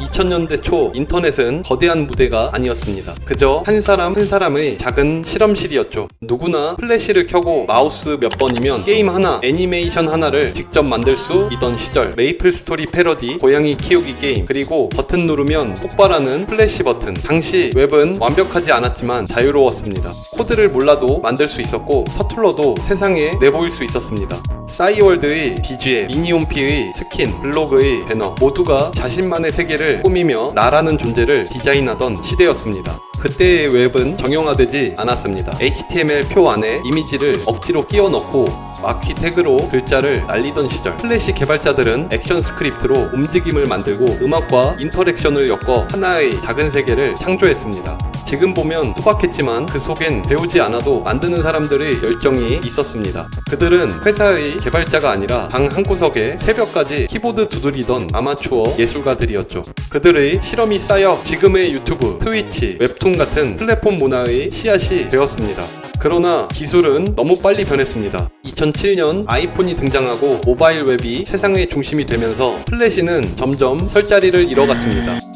2000년대 초 인터넷은 거대한 무대가 아니었습니다. 그저 한 사람 한 사람의 작은 실험실이었죠. 누구나 플래시를 켜고 마우스 몇 번이면 게임 하나, 애니메이션 하나를 직접 만들 수 있던 시절. 메이플 스토리 패러디, 고양이 키우기 게임, 그리고 버튼 누르면 폭발하는 플래시 버튼. 당시 웹은 완벽하지 않았지만 자유로웠습니다. 코드를 몰라도 만들 수 있었고 서툴러도 세상에 내보일 수 있었습니다. 싸이월드의 BGM, 미니홈피의 스킨, 블로그의 배너 모두가 자신만의 세계를 꾸미며 나라는 존재를 디자인하던 시대였습니다. 그때의 웹은 정형화되지 않았습니다. HTML 표 안에 이미지를 억지로 끼워 넣고 마퀴 태그로 글자를 날리던 시절 플래시 개발자들은 액션 스크립트로 움직임을 만들고 음악과 인터랙션을 엮어 하나의 작은 세계를 창조했습니다. 지금 보면 투박했지만 그 속엔 배우지 않아도 만드는 사람들의 열정이 있었습니다. 그들은 회사의 개발자가 아니라 방 한구석에 새벽까지 키보드 두드리던 아마추어 예술가들이었죠. 그들의 실험이 쌓여 지금의 유튜브, 트위치, 웹툰 같은 플랫폼 문화의 씨앗이 되었습니다. 그러나 기술은 너무 빨리 변했습니다. 2007년 아이폰이 등장하고 모바일 웹이 세상의 중심이 되면서 플래시는 점점 설 자리를 잃어갔습니다.